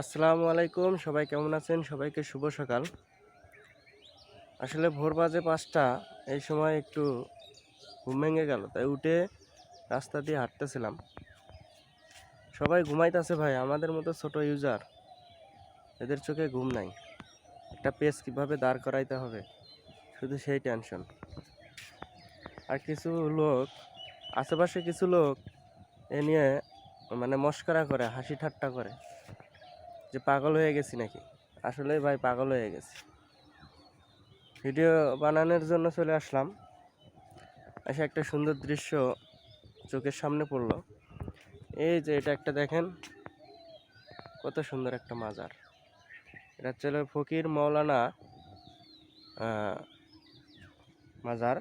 আসসালামু আলাইকুম, সবাই কেমন আছেন? সবাইকে শুভ সকাল। আসলে ভোর বাজে পাঁচটা, এই সময় একটু ঘুম ভেঙে গেল, তাই উঠে রাস্তা দিয়ে হাঁটতেছিলাম। সবাই ঘুমাইতেছে ভাই, আমাদের মতো ছোট ইউজার এদের চোখে ঘুম নাই। একটা পেজ কীভাবে দাঁড় করাইতে হবে, শুধু সেই টেনশন আর কিছু লোক, আশেপাশে কিছু লোক এ নিয়ে মানে মস্করা করে, হাসি ঠাট্টা করে। যে পাগল হয়ে গেছি নাকি? আসলে ভাই পাগল হয়ে গেছি। ভিডিও বানানোর জন্য চলে আসলাম। এসে একটা সুন্দর দৃশ্য চোখের সামনে পড়ল। এই যে এটা একটা দেখেন, কত সুন্দর একটা মাজার। এটা হচ্ছে ফকির মৌলানা মাজার।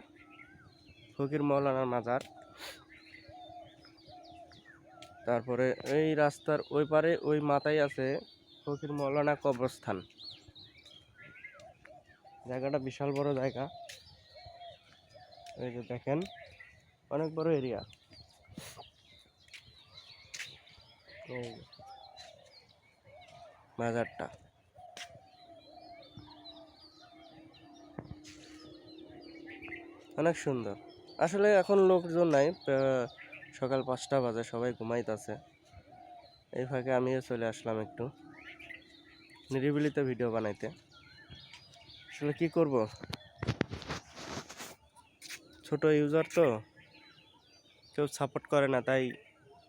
ফকির মৌলানার মাজার। তারপরে এই রাস্তার ওই পারে ওই মাথায় আছে ফকির মৌলানা কবরস্থান জায়গাটা বিশাল বড় জায়গা। এই যে দেখেন, অনেক বড় এরিয়া। মাজারটা অনেক সুন্দর। আসলে এখন লোকজন নাই সকাল পাঁচটা বাজে, সবাই ঘুমাইতেছে। এই ফাঁকে আমিও চলে আসলাম একটু। নিরিবিলিতে ভিডিও বানাইতে। আসলে কি করব? ছোট ইউজার তো, কেউ সাপোর্ট করে না, তাই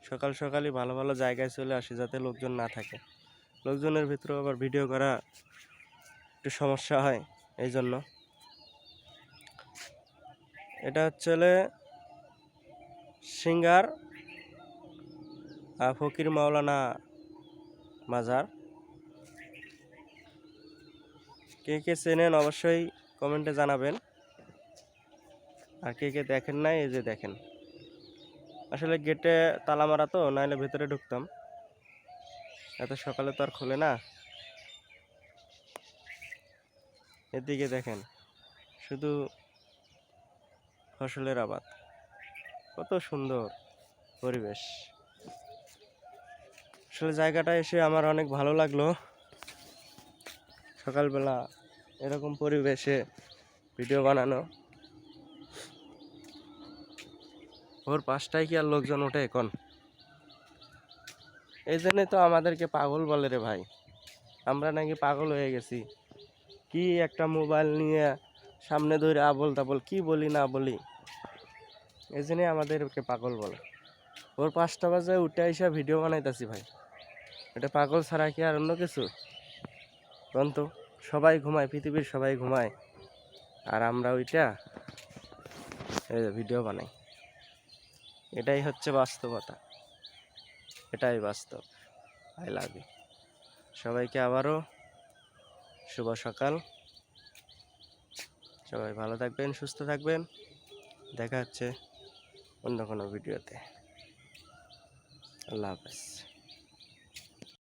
সকাল সকালই ভালো ভালো জায়গায় চলে আসি যাতে লোকজন না থাকে। লোকজনের ভিতরেও আবার ভিডিও করা একটু সমস্যা হয় এই জন্য এটা হচ্ছে সিঙ্গার ফকির মাওলানা মাজার। কে কে চেনেন অবশ্যই কমেন্টে জানাবেন। আর কে কে দেখেন নাই, এই যে দেখেন। আসলে গেটে তালা মারা তো নাহলে ভেতরে ঢুকতাম। এত সকালে তো আর খোলে না। এদিকে দেখেন, শুধু ফসলের আবাদ। কত সুন্দর পরিবেশ। আসলে জায়গাটা এসে আমার অনেক ভালো লাগল। সকালবেলা এরকম পরিবেশে ভিডিও বানানো। ভোর পাঁচটায় কি আর লোকজন ওঠে এখন? এই জন্যই তো আমাদেরকে পাগল বলে রে ভাই। আমরা নাকি পাগল হয়ে গেছি। কি একটা মোবাইল নিয়ে সামনে ধরে আবল তাবল কি বলি না বলি? এই জন্যই আমাদেরকে পাগল বলে। ওর পাঁচটা বাজে উঠে এসে ভিডিও বানাইতেছি ভাই। এটা পাগল ছাড়া কি আর অন্য কিছু? বন্ত সবাই ঘুমায়, পৃথিবীর সবাই ঘুমায়। আর আমরা ওইটা ভিডিও বানাই। এটাই হচ্ছে বাস্তবতা। এটাই বাস্তব। I love you. সবাইকে আবারও শুভ সকাল। সবাই ভালো থাকবেন, সুস্থ থাকবেন। দেখা হচ্ছে অন্য কোনো ভিডিওতে আল্লাহ হাফেজ।